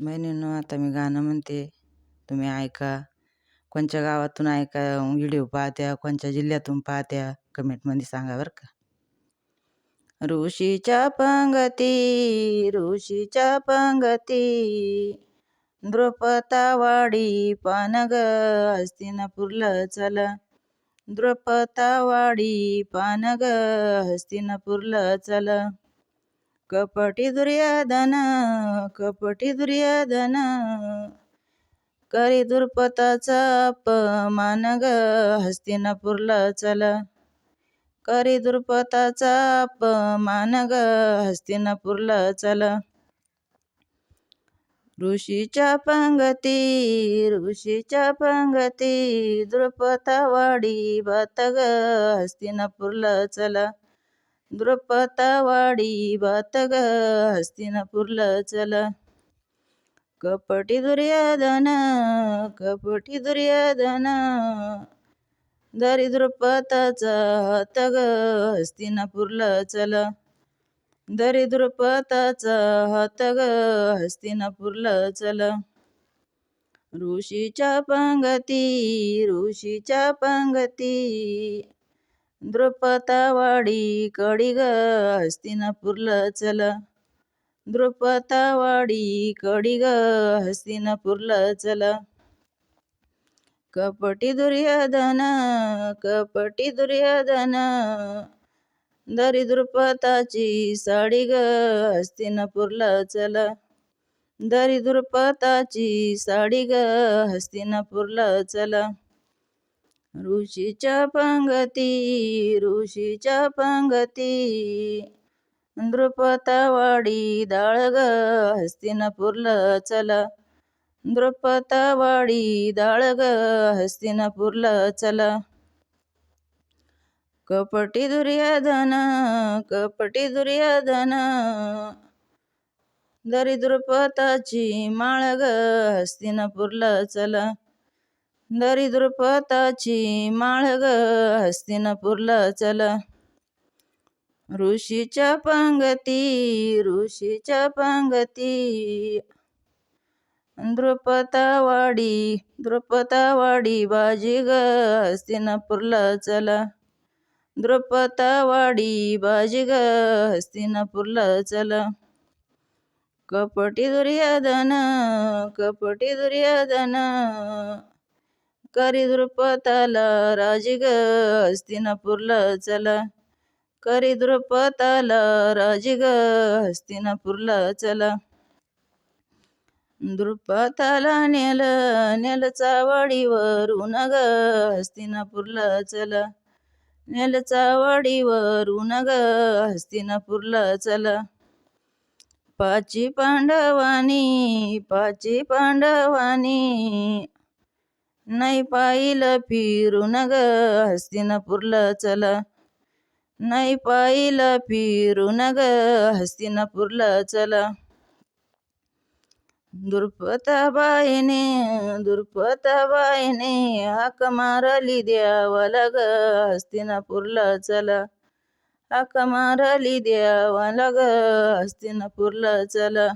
बहिणींनो आता मी गाणं म्हणते. तुम्ही ऐका. कोणच्या गावातून ऐका व्हिडिओ पाहत्या कोणत्या जिल्ह्यातून पाहत्या कमेंटमध्ये सांगा बरं का. ऋषीच्या पंगती ऋषीच्या पंगती द्रुपतावाडी पानग हस्तिनापूरला चला. द्रुपतावाडी पानग हस्तिनापूरला चला. कपटी दुर्योधन कपटी दुर्योधन. करी दुर्पताचा अपमान ग हस्तिनापूरला चला. करी दुर्पताचा अपमान ग हस्तिनापूरला चला. ऋषीच्या पंगती ऋषीच्या पंगती द्रुपतावाडी बात ग हस्तिनापूरला चला. द्रुपतावाडी बात ग हस्तिनापूरला चला। कपटी दुर्योधन कपटी दुर्योधन। दरिद्रपताचा हात ग हस्तिनापूरला चला। दरिद्रुपताचा हात ग हस्तिनापूरला चला। ऋषीच्या पंगती ऋषीच्या पंगती। द्रुपतावाडी कडी ग हस्तिनापूरला चला. द्रुपतावाडी कडी ग हस्तिनापूरला चला. कपटी दुर्योधन कपटी दुर्योधन. दरिद्रपताची साडी ग हस्तिनापूरला चला. दरिद्रपताची साडी ग हस्तिनापूरला चला. ऋषीच्या पंगती ऋषीच्या पंगती. द्रुपतावाडी दाळ ग हस्तिनापूरला चला. द्रुपतावाडी दाळ ग हस्तिनापूरला चला. कपटी दुर्याधन कपटी दुर्याधन. दरिद्रपताची माळ ग हस्तिनापूरला चला. दरिद्रपताची माळ ग हस्तिनापूरला चला. ऋषीच्या पंगती ऋषीच्या पंगती. द्रुपतावाडी द्रुपतावाडी बाजी ग हस्तिनापूरला चला. द्रुपतावाडी बाजी ग हस्तिनापूरला चला. कपटी दुर्योधन कपटी दुर्योधन. करी द्रुपताला राजग ग हस्तिनापूरला चला. करी द्रुपताला राजग ग हस्तिनापूरला चला. द्रुपताला नेल नेल चावडीवरून ग हस्तिनापूरला चला. नेल चावडीवरून ग हस्तिनापूरला चला. पाची पांडवानी पाची पांडवानी नाही पाहिलं फिरून ग हस्तिनापूरला चला. नाही पाहिलं फिरून ग हस्तिनापूरला चला. दुर्पताबाईने दुर्पताबाईने हाक मारली द्यावाला ग हस्तिनापूरला चला. हाक मारली द्यावाला ग हस्तिनापूरला चला.